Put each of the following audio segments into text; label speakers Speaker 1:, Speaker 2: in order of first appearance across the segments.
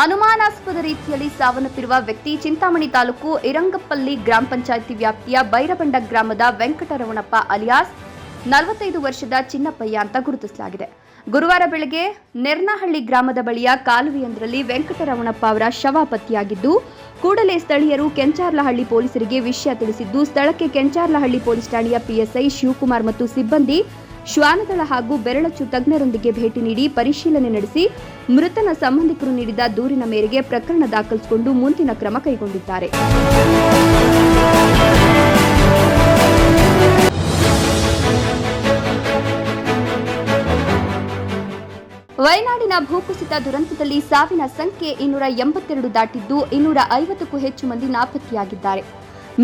Speaker 1: ಅನುಮಾನಾಸ್ಪದ ರೀತಿಯಲ್ಲಿ ಸಾವನ್ನಪ್ಪಿರುವ ವ್ಯಕ್ತಿ ಚಿಂತಾಮಣಿ ತಾಲೂಕು ಇರಂಗಪಲ್ಲಿ ಗ್ರಾಮ ಪಂಚಾಯಿತಿ ವ್ಯಾಪ್ತಿಯ ಬೈರಬಂಡ ಗ್ರಾಮದ ವೆಂಕಟರಮಣಪ್ಪ ಅಲಿಯಾಸ್ ನಲವತ್ತೈದು ವರ್ಷದ ಚಿನ್ನಪ್ಪಯ್ಯ ಅಂತ ಗುರುತಿಸಲಾಗಿದೆ. ಗುರುವಾರ ಬೆಳಗ್ಗೆ ನೆರ್ನಹಳ್ಳಿ ಗ್ರಾಮದ ಬಳಿಯ ಕಾಲುವೆಯೊಂದರಲ್ಲಿ ವೆಂಕಟರಮಣಪ್ಪ ಅವರ ಶವ ಪತ್ತೆಯಾಗಿದ್ದು, ಕೂಡಲೇ ಸ್ಥಳೀಯರು ಕೆಂಚಾರ್ಲಹಳ್ಳಿ ಪೊಲೀಸರಿಗೆ ವಿಷಯ ತಿಳಿಸಿದ್ದು, ಸ್ಥಳಕ್ಕೆ ಕೆಂಚಾರ್ಲಹಳ್ಳಿ ಪೊಲೀಸ್ ಠಾಣೆಯ ಪಿಎಸ್ಐ ಶಿವಕುಮಾರ್ ಮತ್ತು ಸಿಬ್ಬಂದಿ ಶ್ವಾನದಳ ಹಾಗೂ ಬೆರಳಚ್ಚು ತಜ್ಞರೊಂದಿಗೆ ಭೇಟಿ ನೀಡಿ ಪರಿಶೀಲನೆ ನಡೆಸಿ ಮೃತನ ಸಂಬಂಧಿಕರು ನೀಡಿದ ದೂರಿನ ಮೇರೆಗೆ ಪ್ರಕರಣ ದಾಖಲಿಸಿಕೊಂಡು ಮುಂದಿನ ಕ್ರಮ ಕೈಗೊಂಡಿದ್ದಾರೆ. ವಯನಾಡಿನ ಭೂಕುಸಿತ ದುರಂತದಲ್ಲಿ ಸಾವಿನ ಸಂಖ್ಯೆ ಇನ್ನೂರ ಎಂಬತ್ತೆರಡು ದಾಟಿದ್ದು ಇನ್ನೂರ ಐವತ್ತಕ್ಕೂ ಹೆಚ್ಚು ಮಂದಿ ನಾಪತ್ತೆಯಾಗಿದ್ದಾರೆ.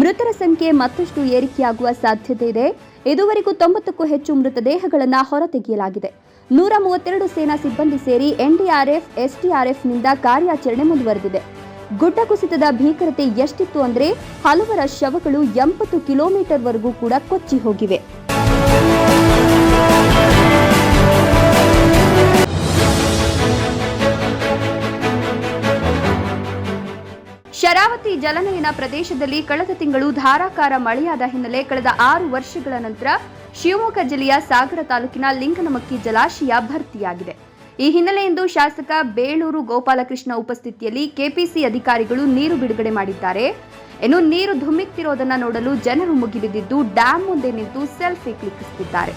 Speaker 1: ಮೃತರ ಸಂಖ್ಯೆ ಮತ್ತಷ್ಟು ಏರಿಕೆಯಾಗುವ ಸಾಧ್ಯತೆ ಇದೆ. ಇದುವರೆಗೂ ತೊಂಬತ್ತಕ್ಕೂ ಹೆಚ್ಚು ಮೃತದೇಹಗಳನ್ನು ಹೊರತೆಗೆಯಲಾಗಿದೆ. ನೂರ ಮೂವತ್ತೆರಡು ಸೇನಾ ಸಿಬ್ಬಂದಿ ಸೇರಿ ಎನ್ಡಿಆರ್ಎಫ್ ಎಸ್ಡಿಆರ್ಎಫ್ನಿಂದ ಕಾರ್ಯಾಚರಣೆ ಮುಂದುವರೆದಿದೆ. ಗುಡ್ಡ ಕುಸಿತದ ಭೀಕರತೆ ಎಷ್ಟಿತ್ತು ಅಂದರೆ ಹಲವರ ಶವಗಳು ಎಂಬತ್ತು ಕಿಲೋಮೀಟರ್ವರೆಗೂ ಕೂಡ ಕೊಚ್ಚಿ ಹೋಗಿವೆ. ಶರಾವತಿ ಜಲನಯನ ಪ್ರದೇಶದಲ್ಲಿ ಕಳೆದ ತಿಂಗಳು ಧಾರಾಕಾರ ಮಳೆಯಾದ ಹಿನ್ನೆಲೆ ಕಳೆದ ಆರು ವರ್ಷಗಳ ನಂತರ ಶಿವಮೊಗ್ಗ ಜಿಲ್ಲೆಯ ಸಾಗರ ತಾಲೂಕಿನ ಲಿಂಗನಮಕ್ಕಿ ಜಲಾಶಯ ಭರ್ತಿಯಾಗಿದೆ. ಈ ಹಿನ್ನೆಲೆಯಿಂದ ಶಾಸಕ ಬೇಳೂರು ಗೋಪಾಲಕೃಷ್ಣ ಉಪಸ್ಥಿತಿಯಲ್ಲಿ ಕೆಪಿಸಿ ಅಧಿಕಾರಿಗಳು ನೀರು ಬಿಡುಗಡೆ ಮಾಡಿದ್ದಾರೆ. ಇನ್ನು ನೀರು ಧುಮ್ಮಿಕ್ತಿರೋದನ್ನ ನೋಡಲು ಜನರು ಮುಗಿಬಿದ್ದಿದ್ದು ಡ್ಯಾಂ ಮುಂದೆ ನಿಂತು ಸೆಲ್ಫಿ ಕ್ಲಿಕ್ಕಿಸುತ್ತಿದ್ದಾರೆ.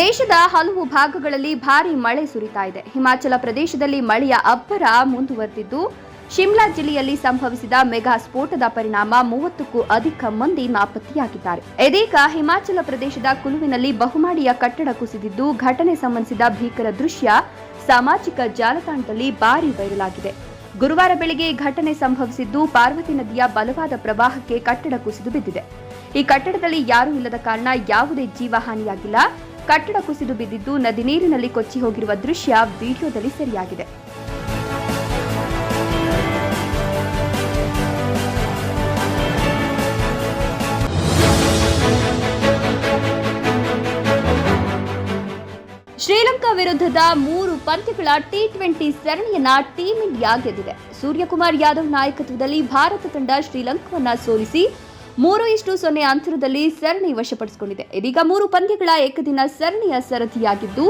Speaker 1: ದೇಶದ ಹಲವು ಭಾಗಗಳಲ್ಲಿ ಭಾರಿ ಮಳೆ ಸುರಿತಾ ಇದೆ. ಹಿಮಾಚಲ ಪ್ರದೇಶದಲ್ಲಿ ಮಳೆಯ ಅಬ್ಬರ ಮುಂದುವರೆದಿದ್ದು, ಶಿಮ್ಲಾ ಜಿಲ್ಲೆಯಲ್ಲಿ ಸಂಭವಿಸಿದ ಮೆಗಾ ಸ್ಫೋಟದ ಪರಿಣಾಮ ಮೂವತ್ತಕ್ಕೂ ಅಧಿಕ ಮಂದಿ ನಾಪತ್ತೆಯಾಗಿದ್ದಾರೆ. ಇದೀಗ ಹಿಮಾಚಲ ಪ್ರದೇಶದ ಕುಲುವಿನಲ್ಲಿ ಬಹುಮಾಡಿಯ ಕಟ್ಟಡ ಕುಸಿದಿದ್ದು, ಘಟನೆ ಸಂಬಂಧಿಸಿದ ಭೀಕರ ದೃಶ್ಯ ಸಾಮಾಜಿಕ ಜಾಲತಾಣದಲ್ಲಿ ಭಾರಿ ವೈರಲ್ ಆಗಿದೆ ಗುರುವಾರ ಬೆಳಗ್ಗೆ ಘಟನೆ ಸಂಭವಿಸಿದ್ದು, ಪಾರ್ವತಿ ನದಿಯ ಬಲವಾದ ಪ್ರವಾಹಕ್ಕೆ ಕಟ್ಟಡ ಕುಸಿದು ಬಿದ್ದಿದೆ. ಈ ಕಟ್ಟಡದಲ್ಲಿ ಯಾರೂ ಇಲ್ಲದ ಕಾರಣ ಯಾವುದೇ ಜೀವಹಾನಿಯಾಗಿಲ್ಲ. ಕಟ್ಟಡ ಕುಸಿದು ಬಿದ್ದಿದ್ದು ನದಿ ನೀರಿನಲ್ಲಿ ಕೊಚ್ಚಿ ಹೋಗಿರುವ ದೃಶ್ಯ ವಿಡಿಯೋದಲ್ಲಿ ಸೆರೆಯಾಗಿದೆ. ಶ್ರೀಲಂಕಾ ವಿರುದ್ಧದ ಮೂರು ಪಂದ್ಯಗಳ ಟಿ ಟ್ವೆಂಟಿ ಸರಣಿಯನ್ನ ಟೀಂ ಇಂಡಿಯಾ ಗೆದ್ದಿದೆ. ಸೂರ್ಯಕುಮಾರ್ ಯಾದವ್ ನಾಯಕತ್ವದಲ್ಲಿ ಭಾರತ ತಂಡ ಶ್ರೀಲಂಕಾವನ್ನ ಸೋಲಿಸಿ ಮೂರು ಇಷ್ಟು ಸೊನ್ನೆ ಅಂತರದಲ್ಲಿ ಸರಣಿ ವಶಪಡಿಸಿಕೊಂಡಿದೆ. ಇದೀಗ ಮೂರು ಪಂದ್ಯಗಳ ಏಕದಿನ ಸರಣಿಯ ಸರದಿಯಾಗಿದ್ದು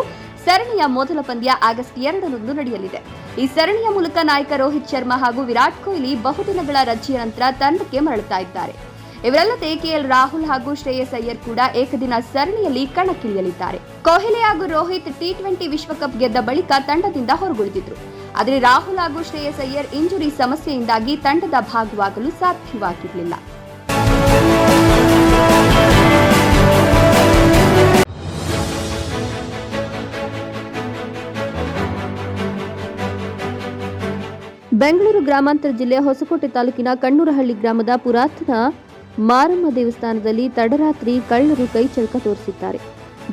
Speaker 1: ಸರಣಿಯ ಮೊದಲ ಪಂದ್ಯ ಆಗಸ್ಟ್ ಎರಡರಂದು ನಡೆಯಲಿದೆ. ಈ ಸರಣಿಯ ಮೂಲಕ ನಾಯಕ ರೋಹಿತ್ ಶರ್ಮಾ ಹಾಗೂ ವಿರಾಟ್ ಕೊಹ್ಲಿ ಬಹುದಿನಗಳ ರಜೆಯ ನಂತರ ತಂಡಕ್ಕೆ ಮರಳುತ್ತಾ ಇದ್ದಾರೆ. ಇವರಲ್ಲದೆ ಕೆಎಲ್ ರಾಹುಲ್ ಹಾಗೂ ಶ್ರೇಯಸ್ ಅಯ್ಯರ್ ಕೂಡ ಏಕದಿನ ಸರಣಿಯಲ್ಲಿ ಕಣಕ್ಕಿಳಿಯಲಿದ್ದಾರೆ. ಕೊಹ್ಲಿ ಹಾಗೂ ರೋಹಿತ್ ಟಿ ಟ್ವೆಂಟಿ ವಿಶ್ವಕಪ್ ಗೆದ್ದ ಬಳಿಕ ತಂಡದಿಂದ ಹೊರಗುಳಿದಿದ್ರು. ಆದರೆ ರಾಹುಲ್ ಹಾಗೂ ಶ್ರೇಯಸ್ ಅಯ್ಯರ್ ಇಂಜುರಿ ಸಮಸ್ಯೆಯಿಂದಾಗಿ ತಂಡದ ಭಾಗವಾಗಲು ಸಾಧ್ಯವಾಗಿರಲಿಲ್ಲ. ಬೆಂಗಳೂರು ಗ್ರಾಮಾಂತರ ಜಿಲ್ಲೆ ಹೊಸಕೋಟೆ ತಾಲೂಕಿನ ಕಣ್ಣೂರಹಳ್ಳಿ ಗ್ರಾಮದ ಪುರಾತನ ಮಾರಮ್ಮ ದೇವಸ್ಥಾನದಲ್ಲಿ ತಡರಾತ್ರಿ ಕಳ್ಳರು ಕೈಚಳಕ ತೋರಿಸಿದ್ದಾರೆ.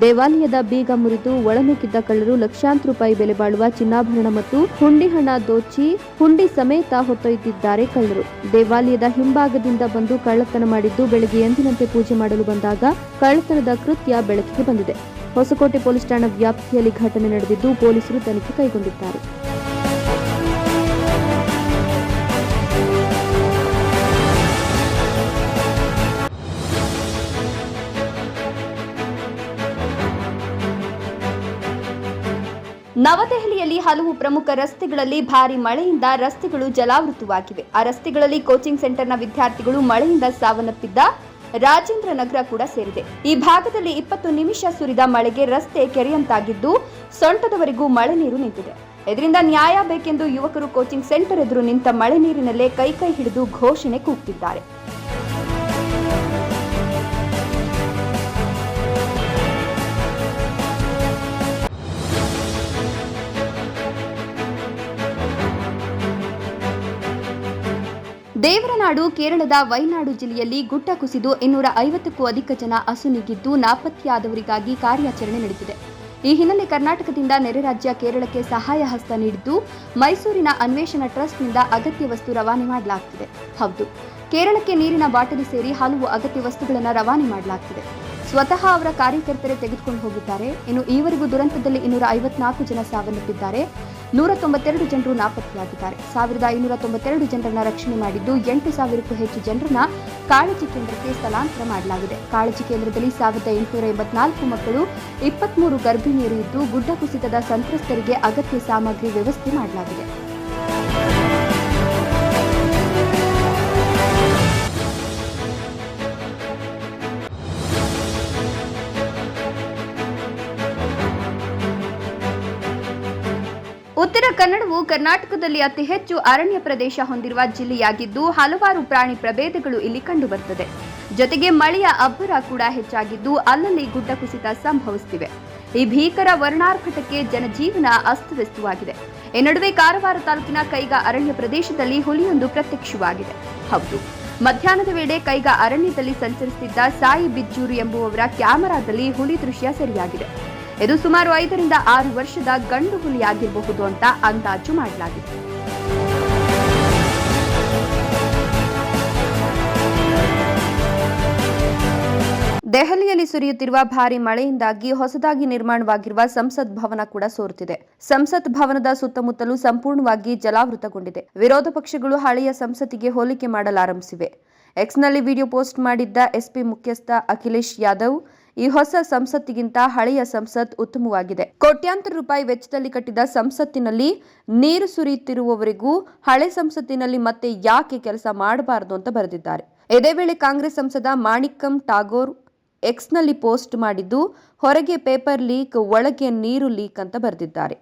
Speaker 1: ದೇವಾಲಯದ ಬೀಗ ಮುರಿದು ಒಳನುಗ್ಗಿದ್ದ ಕಳ್ಳರು ಲಕ್ಷಾಂತರ ರೂಪಾಯಿ ಬೆಲೆ ಬಾಳುವ ಚಿನ್ನಾಭರಣ ಮತ್ತು ಹುಂಡಿ ಹಣ ದೋಚಿ ಹುಂಡಿ ಸಮೇತ ಹೊತ್ತೊಯ್ದಿದ್ದಾರೆ ಕಳ್ಳರು. ದೇವಾಲಯದ ಹಿಂಭಾಗದಿಂದ ಬಂದು ಕಳ್ಳತನ ಮಾಡಿದ್ದು ಬೆಳಗ್ಗೆ ಎಂದಿನಂತೆ ಪೂಜೆ ಮಾಡಲು ಬಂದಾಗ ಕಳ್ಳತನದ ಕೃತ್ಯ ಬೆಳಕಿಗೆ ಬಂದಿದೆ. ಹೊಸಕೋಟೆ ಪೊಲೀಸ್ ಠಾಣಾ ವ್ಯಾಪ್ತಿಯಲ್ಲಿ ಘಟನೆ ನಡೆದಿದ್ದು ಪೊಲೀಸರು ತನಿಖೆ ಕೈಗೊಂಡಿದ್ದಾರೆ. ನವದೆಹಲಿಯಲ್ಲಿ ಹಲವು ಪ್ರಮುಖ ರಸ್ತೆಗಳಲ್ಲಿ ಭಾರಿ ಮಳೆಯಿಂದ ರಸ್ತೆಗಳು ಜಲಾವೃತವಾಗಿವೆ. ಆ ರಸ್ತೆಗಳಲ್ಲಿ ಕೋಚಿಂಗ್ ಸೆಂಟರ್ನ ವಿದ್ಯಾರ್ಥಿಗಳು ಮಳೆಯಿಂದ ಸಾವನ್ನಪ್ಪಿದ್ದ ರಾಜೇಂದ್ರ ನಗರ ಕೂಡ ಸೇರಿದೆ. ಈ ಭಾಗದಲ್ಲಿ ಇಪ್ಪತ್ತು ನಿಮಿಷ ಸುರಿದ ಮಳೆಗೆ ರಸ್ತೆ ಕೆರೆಯಂತಾಗಿದ್ದು, ಸೊಂಟದವರೆಗೂ ಮಳೆ ನೀರು ನಿಂತಿದೆ. ಇದರಿಂದ ನ್ಯಾಯ ಬೇಕೆಂದು ಯುವಕರು ಕೋಚಿಂಗ್ ಸೆಂಟರ್ ಎದುರು ನಿಂತ ಮಳೆ ನೀರಿನಲ್ಲೇ ಕೈ ಕೈ ಹಿಡಿದು ಘೋಷಣೆ ಕೂಗ್ತಿದ್ದಾರೆ. ದೇವರನಾಡು, ಕೇರಳದ ವೈನಾಡು ಜಿಲ್ಲೆಯಲ್ಲಿ ಗುಡ್ಡ ಕುಸಿದು ಇನ್ನೂರ ಐವತ್ತಕ್ಕೂ ಅಧಿಕ ಜನ ಅಸುನೀಗಿದ್ದು ನಾಪತ್ತೆಯಾದವರಿಗಾಗಿ ಕಾರ್ಯಾಚರಣೆ ನಡೆದಿದೆ. ಈ ಹಿನ್ನೆಲೆ ಕರ್ನಾಟಕದಿಂದ ನೆರೆ ರಾಜ್ಯ ಕೇರಳಕ್ಕೆ ಸಹಾಯ ಹಸ್ತ ನೀಡಿದ್ದು ಮೈಸೂರಿನ ಅನ್ವೇಷಣಾ ಟ್ರಸ್ಟ್ನಿಂದ ಅಗತ್ಯ ವಸ್ತು ರವಾನೆ ಮಾಡಲಾಗುತ್ತಿದೆ ಹೌದು, ಕೇರಳಕ್ಕೆ ನೀರಿನ ಬಾಟಲಿ ಸೇರಿ ಹಲವು ಅಗತ್ಯ ವಸ್ತುಗಳನ್ನು ರವಾನೆ ಮಾಡಲಾಗ್ತಿದೆ. ಸ್ವತಃ ಅವರ ಕಾರ್ಯಕರ್ತರೇ ತೆಗೆದುಕೊಂಡು ಹೋಗಿದ್ದಾರೆ. ಇನ್ನು ಈವರೆಗೂ ದುರಂತದಲ್ಲಿ ಇನ್ನೂರ ಐವತ್ನಾಲ್ಕು ಜನ ಸಾವನ್ನಪ್ಪಿದ್ದಾರೆ. ನೂರ ತೊಂಬತ್ತೆರಡು ಜನರು ನಾಪತ್ತೆಯಾಗಿದ್ದಾರೆ. ಸಾವಿರದ ಐನೂರ ತೊಂಬತ್ತೆರಡು ಜನರನ್ನ ರಕ್ಷಣೆ ಮಾಡಿದ್ದು ಎಂಟು ಸಾವಿರಕ್ಕೂ ಹೆಚ್ಚು ಜನರನ್ನ ಕಾಳಜಿ ಕೇಂದ್ರಕ್ಕೆ ಸ್ಥಳಾಂತರ ಮಾಡಲಾಗಿದೆ. ಕಾಳಜಿ ಕೇಂದ್ರದಲ್ಲಿ ಸಾವಿರದ ಎಂಟುನೂರ ಎಂಬತ್ನಾಲ್ಕು ಮಕ್ಕಳು, ಇಪ್ಪತ್ಮೂರು ಗರ್ಭಿಣಿಯರು ಇದ್ದು ಗುಡ್ಡ ಕುಸಿತದ ಸಂತ್ರಸ್ತರಿಗೆ ಅಗತ್ಯ ಸಾಮಗ್ರಿ ವ್ಯವಸ್ಥೆ ಮಾಡಲಾಗಿದೆ. ಉತ್ತರ ಕನ್ನಡವು ಕರ್ನಾಟಕದಲ್ಲಿ ಅತಿ ಹೆಚ್ಚು ಅರಣ್ಯ ಪ್ರದೇಶ ಹೊಂದಿರುವ ಜಿಲ್ಲೆಯಾಗಿದ್ದು, ಹಲವಾರು ಪ್ರಾಣಿ ಪ್ರಭೇದಗಳು ಇಲ್ಲಿ ಕಂಡುಬರುತ್ತದೆ. ಜೊತೆಗೆ ಮಳೆಯ ಅಬ್ಬರ ಕೂಡ ಹೆಚ್ಚಾಗಿದ್ದು, ಅಲ್ಲಲ್ಲಿ ಗುಡ್ಡ ಕುಸಿತ ಸಂಭವಿಸುತ್ತಿವೆ ಈ ಭೀಕರ ವರ್ಣಾರ್ಭಟಕ್ಕೆ ಜನಜೀವನ ಅಸ್ತವ್ಯಸ್ತವಾಗಿದೆ. ಈ ನಡುವೆ ಕಾರವಾರ ತಾಲೂಕಿನ ಕೈಗಾ ಅರಣ್ಯ ಪ್ರದೇಶದಲ್ಲಿ ಹುಲಿಯೊಂದು ಪ್ರತ್ಯಕ್ಷವಾಗಿದೆ. ಹೌದು, ಮಧ್ಯಾಹ್ನದ ವೇಳೆ ಕೈಗಾ ಅರಣ್ಯದಲ್ಲಿ ಸಂಚರಿಸುತ್ತಿದ್ದ ಸಾಯಿ ಬಿಜ್ಜೂರು ಎಂಬುವವರ ಕ್ಯಾಮೆರಾದಲ್ಲಿ ಹುಲಿ ದೃಶ್ಯ ಸೆರೆಯಾಗಿದೆ. ಇದು ಸುಮಾರು ಐದರಿಂದ ಆರು ವರ್ಷದ ಗಂಡು ಹುಲಿಯಾಗಿರಬಹುದು ಅಂತ ಅಂದಾಜು ಮಾಡಲಾಗಿದೆ. ದೆಹಲಿಯಲ್ಲಿ ಸುರಿಯುತ್ತಿರುವ ಭಾರಿ ಮಳೆಯಿಂದಾಗಿ ಹೊಸದಾಗಿ ನಿರ್ಮಾಣವಾಗಿರುವ ಸಂಸತ್ ಭವನ ಕೂಡ ಸೋರುತ್ತಿದೆ. ಸಂಸತ್ ಭವನದ ಸುತ್ತಮುತ್ತಲೂ ಸಂಪೂರ್ಣವಾಗಿ ಜಲಾವೃತಗೊಂಡಿದೆ. ವಿರೋಧ ಪಕ್ಷಗಳು ಹಳೆಯ ಸಂಸತ್ತಿಗೆ ಹೋಲಿಕೆ ಮಾಡಲಾರಂಭಿಸಿವೆ. ಎಕ್ಸ್ನಲ್ಲಿ ವಿಡಿಯೋ ಪೋಸ್ಟ್ ಮಾಡಿದ್ದ ಎಸ್ಪಿ ಮುಖ್ಯಸ್ಥ ಅಖಿಲೇಶ್ ಯಾದವ್ ಈ ಹೊಸ ಸಂಸತ್ತಿಗಿಂತ ಹಳೆಯ ಸಂಸತ್ ಉತ್ತಮವಾಗಿದೆ. ಕೋಟ್ಯಾಂತರ ರೂಪಾಯಿ ವೆಚ್ಚದಲ್ಲಿ ಕಟ್ಟಿದ ಸಂಸತ್ತಿನಲ್ಲಿ ನೀರು ಸುರಿಯುತ್ತಿರುವವರೆಗೂ ಹಳೆ ಸಂಸತ್ತಿನಲ್ಲಿ ಮತ್ತೆ ಯಾಕೆ ಕೆಲಸ ಮಾಡಬಾರದು ಅಂತ ಬರೆದಿದ್ದಾರೆ. ಇದೇ ವೇಳೆ ಕಾಂಗ್ರೆಸ್ ಸಂಸದ ಮಾಣಿಕಂ ಟಾಗೋರ್ ಎಕ್ಸ್ನಲ್ಲಿ ಪೋಸ್ಟ್ ಮಾಡಿದ್ದು, ಹೊರಗೆ ಪೇಪರ್ ಲೀಕ್, ಒಳಗೆ ನೀರು ಲೀಕ್ ಅಂತ ಬರೆದಿದ್ದಾರೆ.